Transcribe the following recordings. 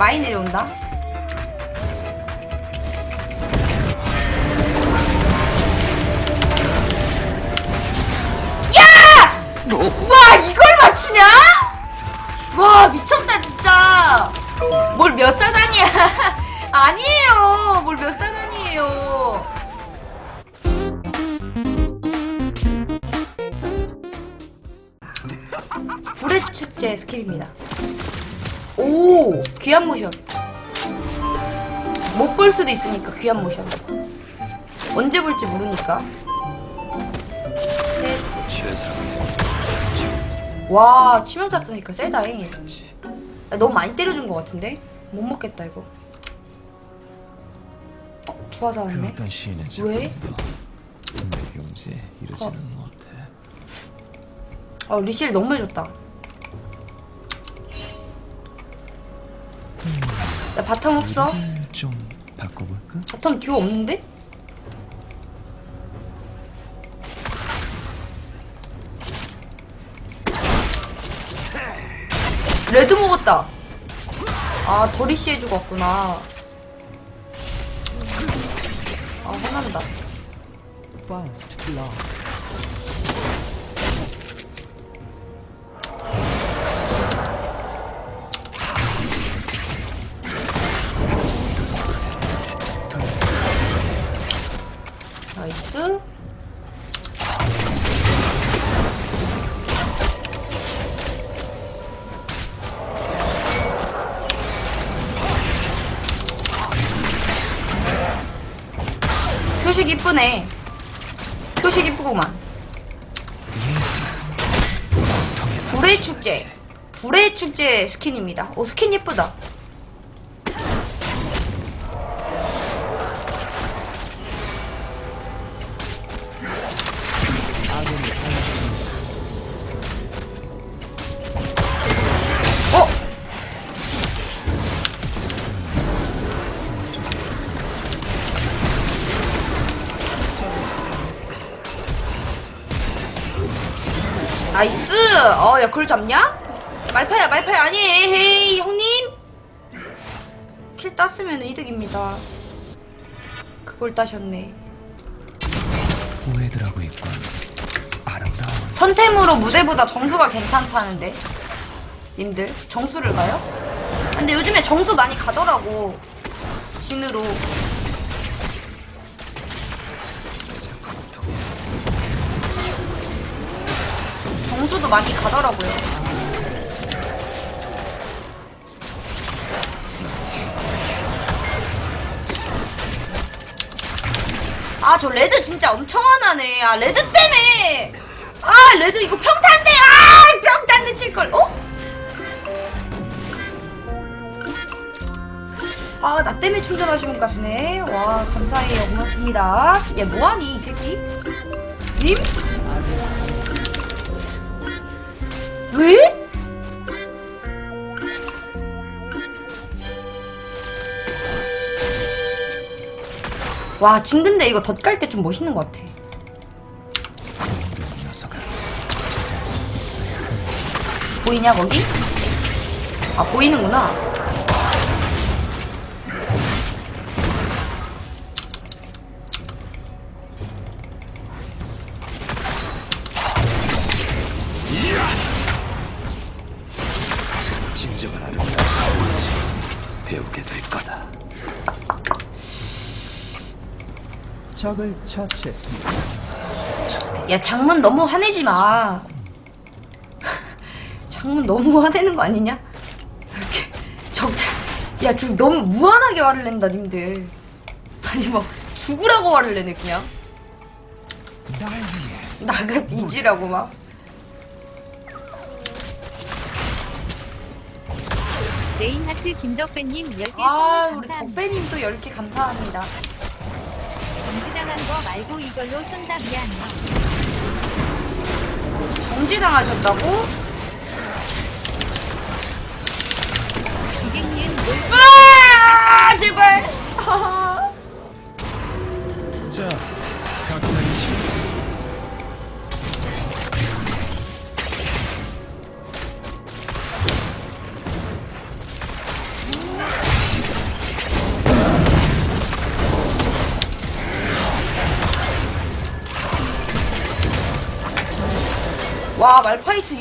많이 내려온다. 야! 와 이걸 맞추냐? 와 미쳤다 진짜. 뭘 몇 사단이야? 아니에요. 뭘 몇 사단이에요. 불의 축제 스킬입니다. 오 귀한 모션. 못 볼 수도 있으니까 귀한 모션. 언제 볼지 모르니까. 와 치명타 뜨니까 세다잉. 야, 너무 많이 때려준 것 같은데 못 먹겠다 이거. 어, 주화사 그 왔네. 시인의 왜? 내 경지에 이르지는 못해 어 리실 너무 해줬다. 나 바텀 없어? 좀 바꿔볼까? 바텀 듀오 없는데? 레드 먹었다. 아, 더리씨 해주고 왔구나. 아, 화난다. 나이스. 표식 이쁘네. 표식 이쁘구만. 불의 축제. 불의 축제 스킨입니다. 오, 스킨 예쁘다. 야, 그걸 잡냐? 말파야, 말파야, 아니, 헤이, 형님! 킬 땄으면 이득입니다. 그걸 따셨네. 오해들하고 있군 아름다운 선템으로 무대보다 정수가 괜찮다는데 님들 정수를 가요? 근데 요즘에 정수 많이 가더라고 진으로 정수도 많이 가더라고요. 아 저 레드 진짜 엄청 화나네. 아 레드 때문에! 아 레드 이거 평탄대! 아 평탄대 칠걸! 어? 아 나 때문에 충전하신 분 가시네. 와 감사해요. 고맙습니다. 얘 뭐하니 이 새끼? 님? 왜? 와, 진 근데 이거 덧갈 때 좀 멋있는 것 같아. 보이냐, 거기? 아, 보이는구나. 적을 처치했습니다. 야, 장문 너무 화내지 마. 장문 너무 화내는 거 아니냐? 이렇게 적, 야, 좀 너무 무한하게 화를 낸다, 님들. 아니, 뭐, 죽으라고 화를 내네, 그냥. 나가 뒤지라고 막. 레인하트 김덕배님 10개 아, 우리 감사합니다. 덕배님 또 10개 감사합니다. 정지당한 거 말고 이걸로 쏜다 미안. 정지당하셨다고?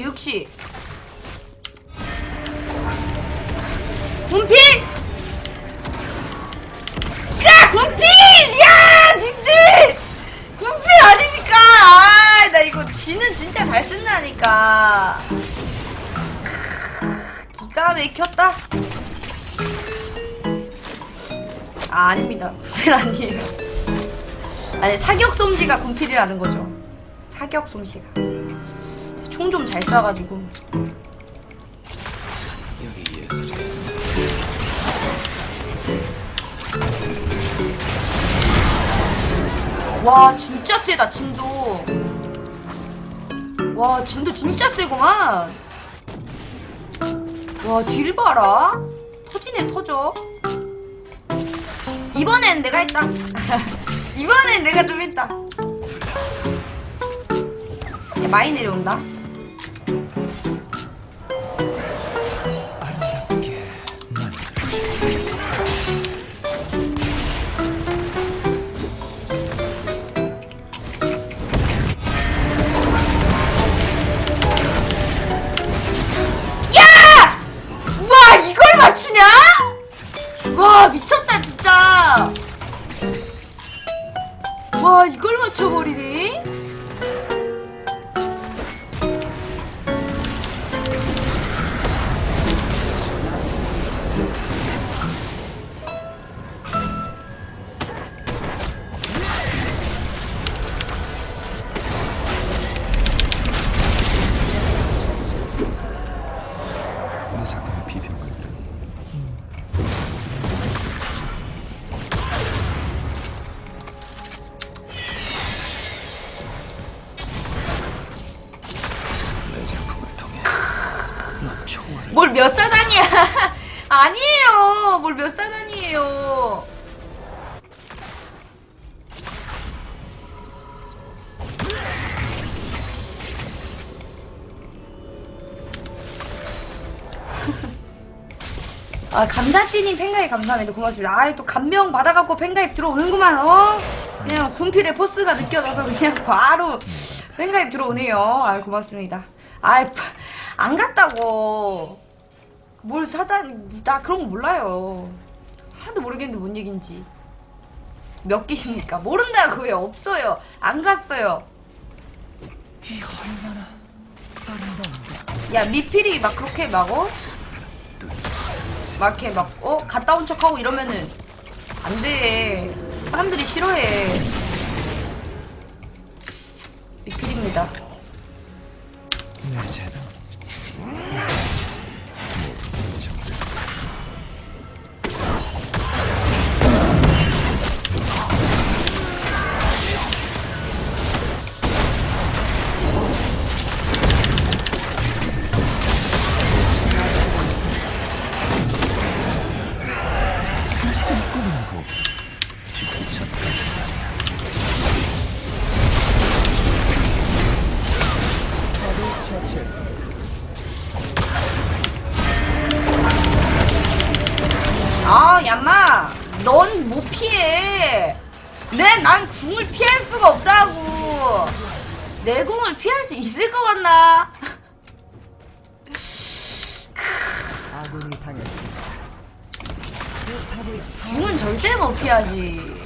역시. 군필! 야 군필! 야 님들! 군필 아닙니까? 아 나 이거 지는 진짜 잘 쓴다니까. 기가 막혔다. 아 아닙니다. 군필 아니에요. 아니 사격 솜씨가 군필이라는 거죠. 사격 솜씨가 총좀잘 쏴가지고. 여기 예술이 와 진짜 세다 진도. 와 진도 진짜 세구만. 와 딜 봐라. 터지네 터져. 이번엔 내가 했다. 이번엔 내가 좀 했다. 야, 많이 내려온다 아 감자띠님 팬가입 감사합니다. 고맙습니다. 아이 또 감명 받아갖고 팬가입 들어오는구만 어? 그냥 군필의 포스가 느껴져서 그냥 바로 팬가입 들어오네요. 아 고맙습니다. 아이 안 갔다고. 뭘 사다 나 그런 거 몰라요. 하나도 모르겠는데 뭔 얘긴지. 몇 개십니까? 모른다고요. 없어요. 안 갔어요. 야 미필이 막 그렇게 막 어? 막 이렇게 막 어? 갔다 온 척하고 이러면은 안돼. 사람들이 싫어해. 미필입니다. 내재 아군이 당했습니다 궁은 절대 못 피하지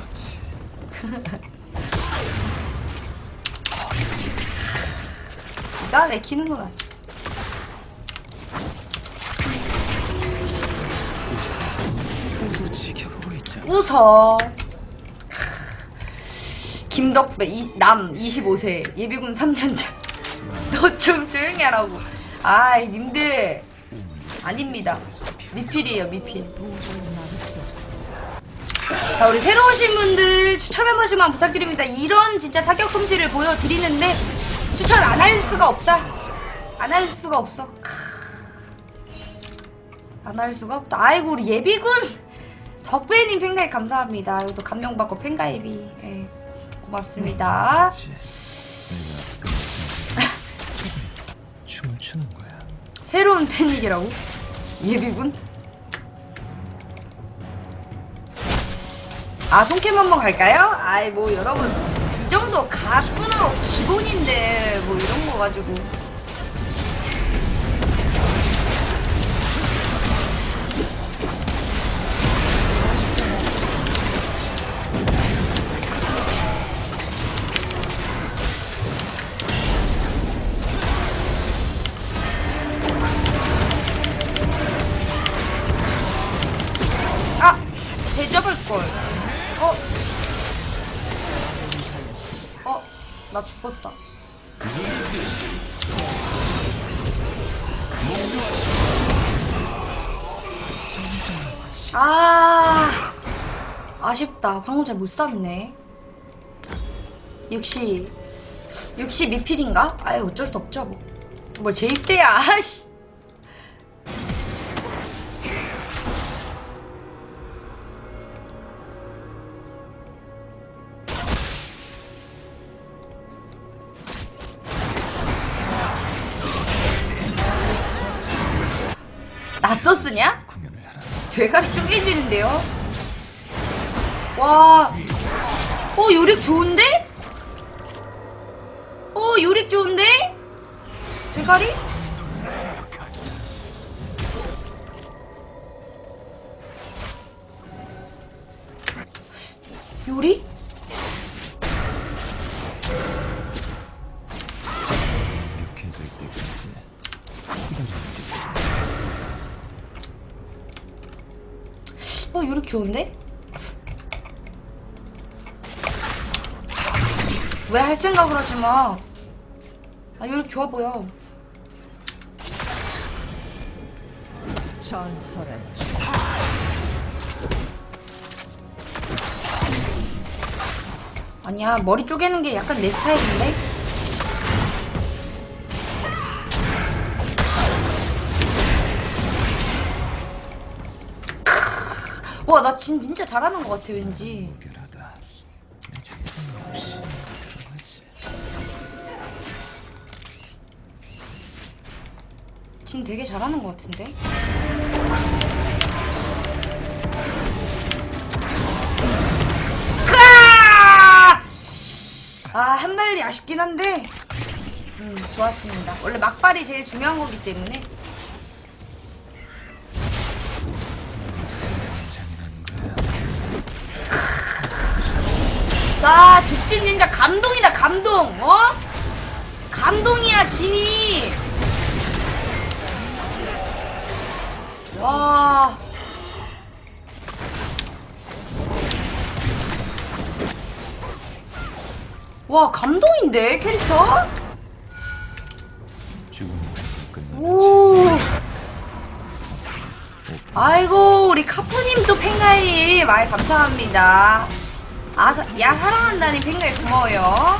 기가 막히는구만 모두 지켜보고 있잖아 웃어. 김덕배 이, 남 25세 예비군 3년차. 너 좀 조용히 하라고. 아이 님들 아닙니다. 미필이에요 미필. 자 우리 새로 오신 분들 추천 한 번씩만 부탁드립니다. 이런 진짜 사격 솜씨를 보여드리는데 추천 안 할 수가 없다. 안 할 수가 없어. 안 할 수가 없다. 아이고 우리 예비군 덕배님 팬가입 감사합니다. 이것도 감명받고 팬가입이 예, 고맙습니다. 춤을 추는 거야 새로운 팬이라고? 예비군? 아 손캠 한번 갈까요? 아이 뭐 여러분 이 정도 가뿐으로 기본인데 뭐 이런 거 가지고 어? 어? 나 죽었다. 아 아쉽다. 방금 잘못 쐈네. 역시 역시 미필인가? 아유 어쩔 수 없죠 뭐. 뭘 재입대야 아씨. 공연을 하라. 대가리 쪼개지는데요? 와, 어, 요릭 좋은데? 어, 요릭 좋은데? 대가리? 어, 요릭 좋은데? 왜 할 생각을 하지 마. 아, 요릭 좋아 보여. 전설의 주 아니야, 머리 쪼개는 게 약간 내 스타일인데? 나 진, 진짜 잘하는 것 같아, 왠지. 진 되게 잘하는 것 같은데? 아, 한 발이 아쉽긴 한데, 음, 좋았습니다. 원래 막발이 제일 중요한 거기 때문에. 와, 직진 닌자 감동이다, 감동, 어? 감동이야, 진이. 와. 와, 감동인데, 캐릭터? 끝나는 오. 아이고, 우리 카푸님 또 팬가입. 많이 감사합니다. 아, 사- 야, 사랑한다니 팬가입 고마워요.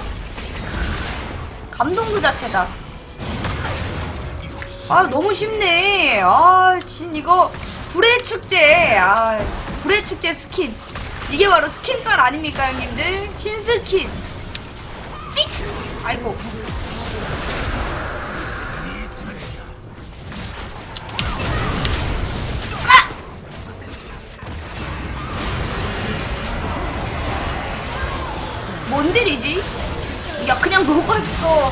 감동 그 자체다. 아, 너무 쉽네. 아, 진 이거 불의 축제. 아, 불의 축제 스킨. 이게 바로 스킨빨 아닙니까, 형님들? 신스킨. 찍! 아이고. 뭔 일이지? 야 그냥 녹았어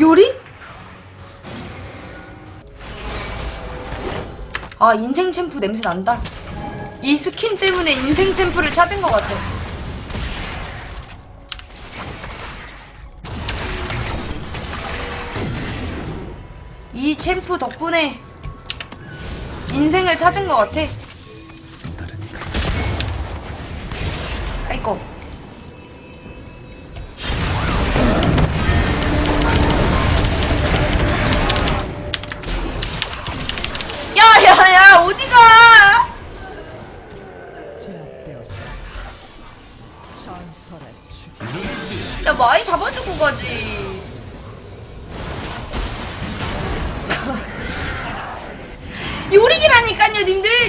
요리? 아 인생 챔프 냄새 난다 이 스킨 때문에 인생 챔프를 찾은 것 같아 이 챔프 덕분에 인생을 찾은 것 같아.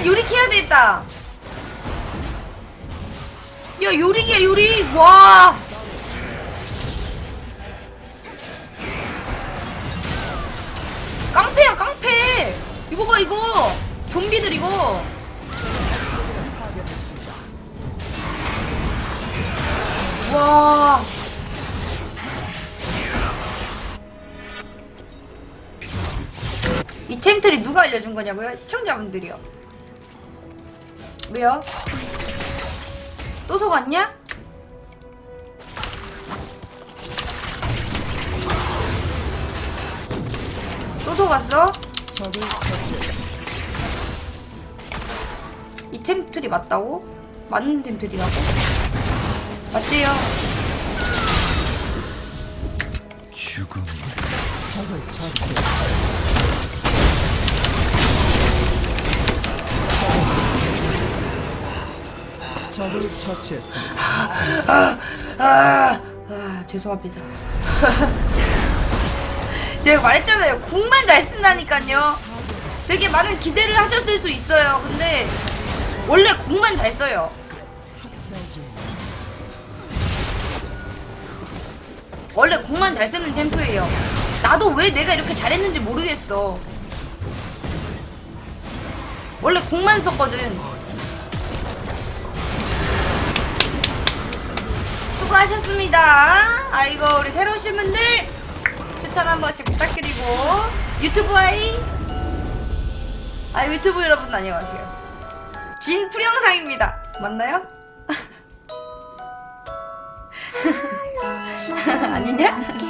님들. 요릭해야 되겠다. 야, 요릭이야, 요릭. 와. 깡패야, 깡패. 이거 봐, 이거. 좀비들 이거. 와. 이 템트리 누가 알려준 거냐고요? 시청자분들이요. 왜요? 또 속았냐? 또 속았 갔어? 적을 처치했습니다. 이 템 틀이 맞다고? 맞는 템 틀이라고? 맞대요. 죽음 적을 처치 적을 처치했습니다. 아, 아 죄송합니다. 제가 말했잖아요. 궁만 잘 쓴다니까요. 되게 많은 기대를 하셨을 수 있어요. 근데 원래 궁만 잘 써요. 원래 궁만 잘 쓰는 챔프예요. 나도 왜 내가 이렇게 잘했는지 모르겠어. 원래 궁만 썼거든. 하셨습니다. 아이고 우리 새로 오신 분들 추천 한 번씩 부탁드리고 유튜브 아이 아 유튜브 여러분 안녕하세요. 진풀영상입니다. 맞나요? 아니냐?